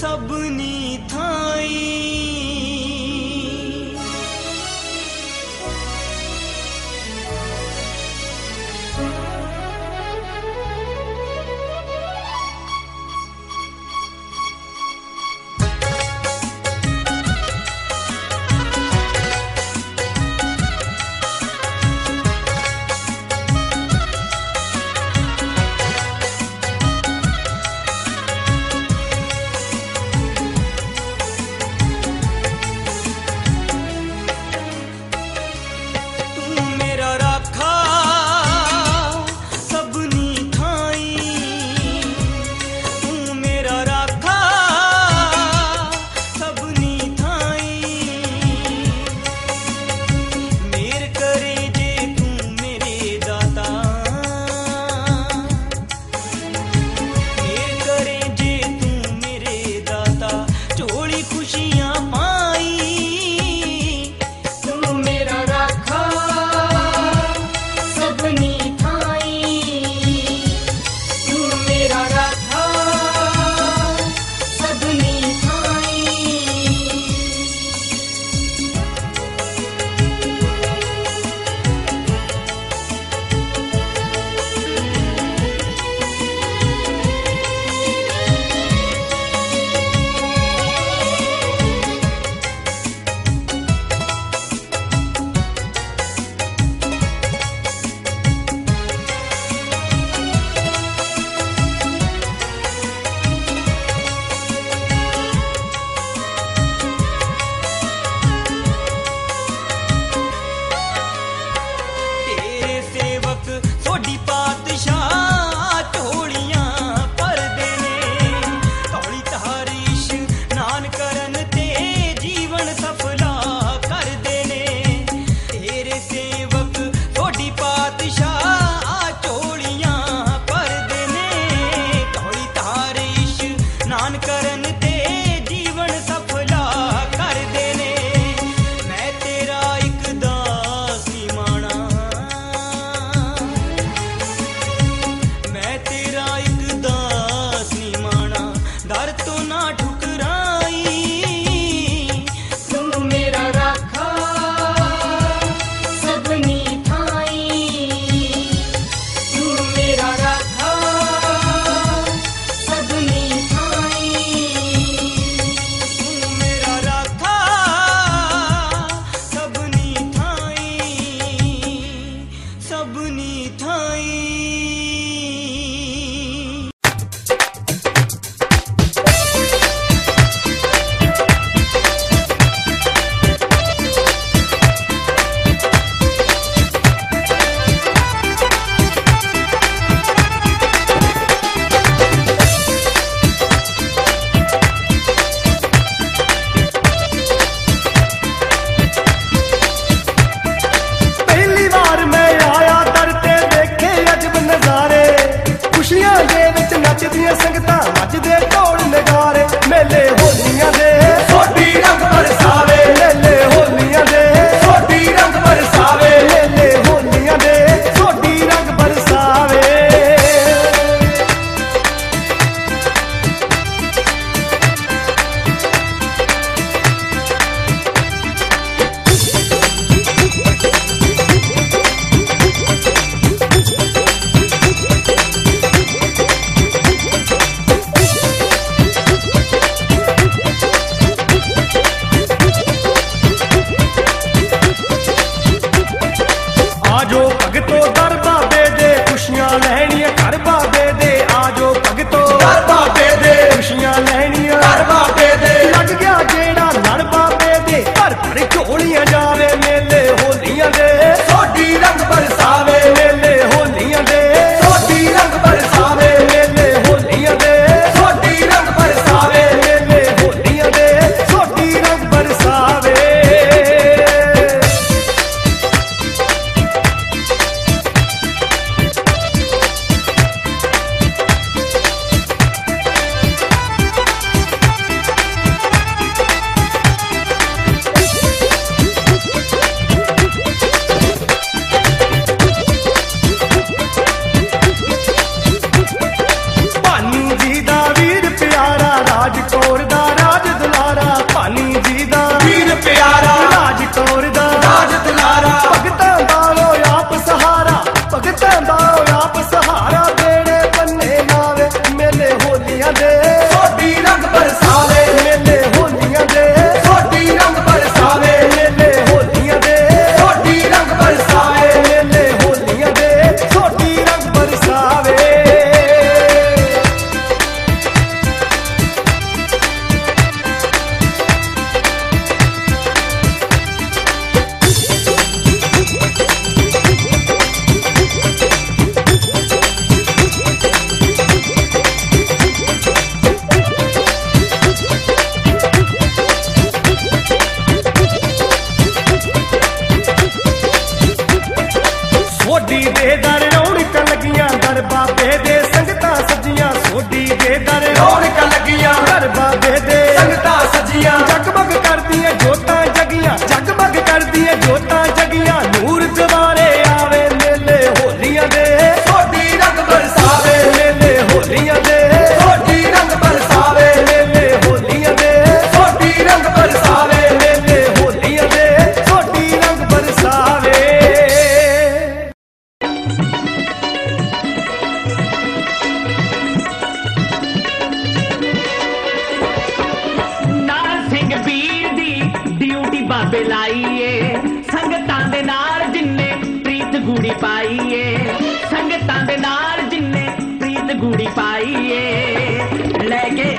ਸਭਨੀ ਥਾਈ। ਦਰ ਬਾਬੇ ਦੇ ਖੁਸ਼ੀਆਂ ਲੈਣ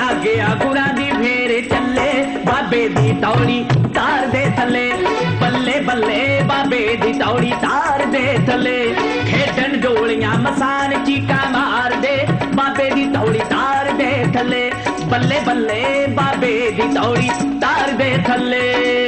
ਆ ਗਿਆ ਗੁਰਾਂ ਦੀ ਫੇਰ ਚੱਲੇ। ਬਾਬੇ ਦੀ ਟੌੜੀ ਤਾਰ ਦੇ ਥੱਲੇ। ਬੱਲੇ ਬੱਲੇ ਬਾਬੇ ਦੀ ਟੌੜੀ ਤਾਰ ਦੇ ਥੱਲੇ। ਖੇਡਣ ਡੋਲੀਆਂ ਮਸਾਨ ਚੀਕਾ ਮਾਰਦੇ। ਬਾਬੇ ਦੀ ਟੌੜੀ ਤਾਰ ਦੇ ਥੱਲੇ। ਬੱਲੇ ਬੱਲੇ ਬਾਬੇ ਦੀ ਟੌੜੀ ਤਾਰ ਦੇ ਥੱਲੇ।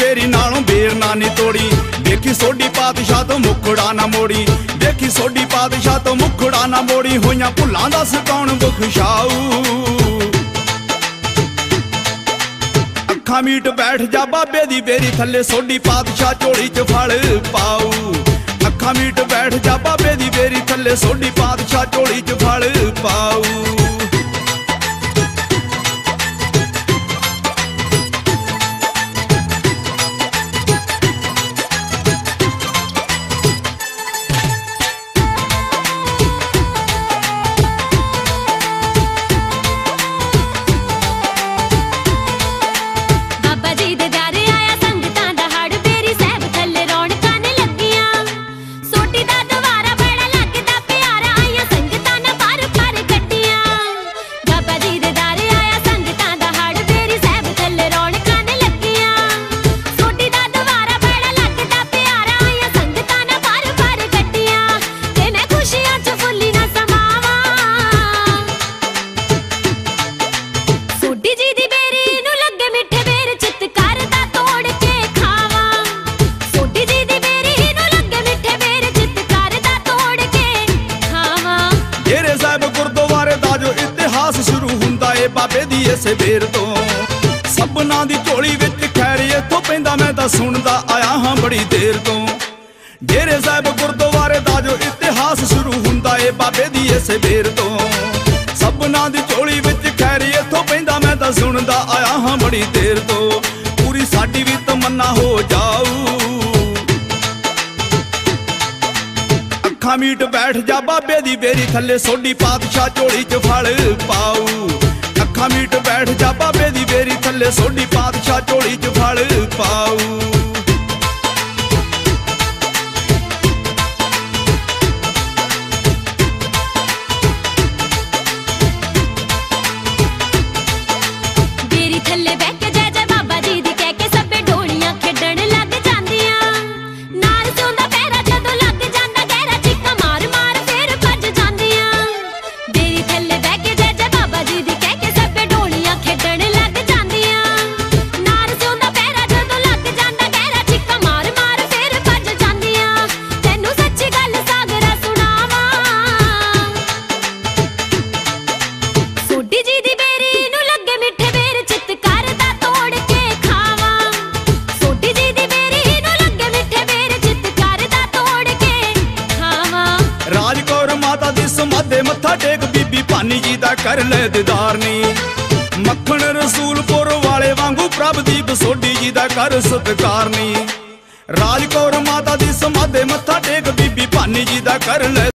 ਤੇਰੀ ਨਾਲੋਂ ਬੇਰ ਨਾ ਨੀ ਤੋੜੀ। ਦੇਖੀ ਸੋਡੀ ਪਾਤਸ਼ਾਹ ਤੋਂ ਮੁਖੜਾ ਨਾ ਮੋੜੀ। ਦੇਖੀ ਸੋਡੀ ਪਾਤਸ਼ਾਹ ਤੋਂ ਮੁਖੜਾ ਨਾ ਮੋੜੀ। ਹੋਈਆਂ ਭੁੱਲਾਂ ਦਾ ਸਤਾਉਣ ਬਖਸ਼ਾਊ ਅੱਖਾਂ ਮੀਟ ਬੈਠ ਜਾ ਬਾਬੇ ਦੀ ਬੇਰੀ, ਥੱਲੇ ਸੋਢੀ ਪਾਤਸ਼ਾਹ ਝੋਲੀ 'ਚ ਫਲ ਪਾਉ ਅੱਖਾਂ ਮੀਟ ਬੈਠ ਜਾ ਬਾਬੇ ਦੀ ਬੇਰੀ, ਥੱਲੇ ਸੋਢੀ ਪਾਤਸ਼ਾਹ ਝੋਲੀ 'ਚ ਫਲ ਪਾਉ ਬੜੀ ਦੇਰ ਤੋਂ। ਡੇਰੇ ਸਾਹਿਬ ਗੁਰਦੁਆਰੇ ਦਾ ਜੋ ਇਤਿਹਾਸ ਸ਼ੁਰੂ ਹੁੰਦਾ ਏ ਬਾਬੇ ਦੀ ਇਸੇ ਵੇਰ ਤੋਂ। ਸਭਨਾ ਦੀ ਝੋਲੀ ਵਿੱਚ ਖੈਰੀ ਇੱਥੋਂ ਪੈਂਦਾ ਮੈਂ ਤਾਂ ਸੁਣਦਾ ਆਇਆ ਹਾਂ ਬੜੀ ਦੇਰ ਤੋਂ। ਪੂਰੀ ਸਾਡੀ ਵੀ ਤਮੰਨਾ ਹੋ ਜਾਊ। ਅੱਖਾਂ ਮੀਟ ਬੈਠ ਜਾ ਬਾਬੇ ਦੀ ਬੇਰੀ, ਥੱਲੇ ਸੋਢੀ ਪਾਤਸ਼ਾਹ ਝੋਲੀ 'ਚ ਫਲ ਪਾਉ ਅੱਖਾਂ ਮੀਟ ਬੈਠ ਜਾ ਬਾਬੇ ਦੀ ਬੇਰੀ, ਥੱਲੇ ਸੋਢੀ ਪਾਤਸ਼ਾਹ ਝੋਲੀ 'ਚ ਫਲ ਪਾਉ ਮੇਰਾ ਕਰ ਲੈ ਦਿਦਾਰ ਨੀ ਮੱਖਣ ਰਸੂਲਪੁਰ ਵਾਲੇ ਵਾਂਗੂ ਪ੍ਰਭਦੀਪ ਸੋਢੀ ਜੀ ਦਾ ਕਰ ਸਤਕਾਰ ਨੀ ਰਾਜਕੌਰ ਮਾਤਾ ਦੀ ਸਮਾਦੇ ਮੱਥਾ ਟੇਕ ਬੀਬੀ ਭਾਨੀ ਜੀ ਦਾ ਕਰ ਲੈ